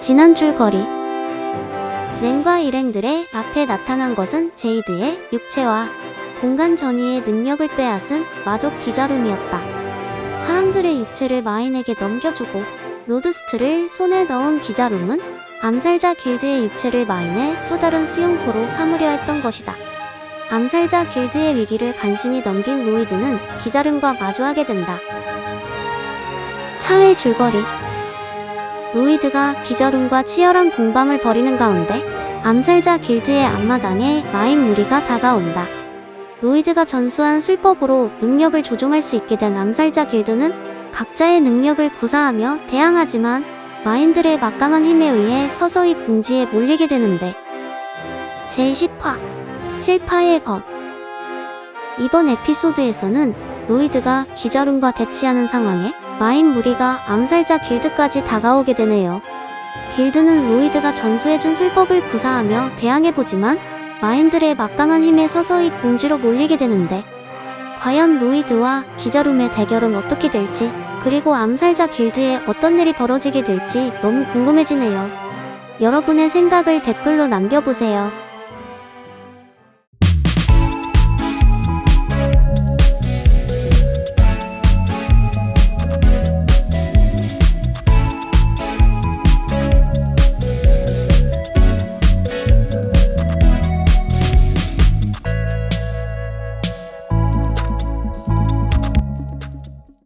지난 줄거리 렌과 일행들의 앞에 나타난 것은 제이드의 육체와 공간 전이의 능력을 빼앗은 마족 기자룸이었다. 사람들의 육체를 마인에게 넘겨주고 로드스트를 손에 넣은 기자룸은 암살자 길드의 육체를 마인의 또 다른 수용소로 삼으려 했던 것이다. 암살자 길드의 위기를 간신히 넘긴 로이드는 기자룸과 마주하게 된다. 차의 줄거리 로이드가 기자룸과 치열한 공방을 벌이는 가운데 암살자 길드의 앞마당에 마인 무리가 다가온다. 로이드가 전수한 술법으로 능력을 조종할 수 있게 된 암살자 길드는 각자의 능력을 구사하며 대항하지만 마인들의 막강한 힘에 의해 서서히 궁지에 몰리게 되는데 제10화 실파의 것 이번 에피소드에서는 로이드가 기자룸과 대치하는 상황에 마인 무리가 암살자 길드까지 다가오게 되네요. 길드는 로이드가 전수해준 술법을 구사하며 대항해보지만 마인들의 막강한 힘에 서서히 궁지로 몰리게 되는데 과연 로이드와 기자룸의 대결은 어떻게 될지 그리고 암살자 길드에 어떤 일이 벌어지게 될지 너무 궁금해지네요. 여러분의 생각을 댓글로 남겨보세요.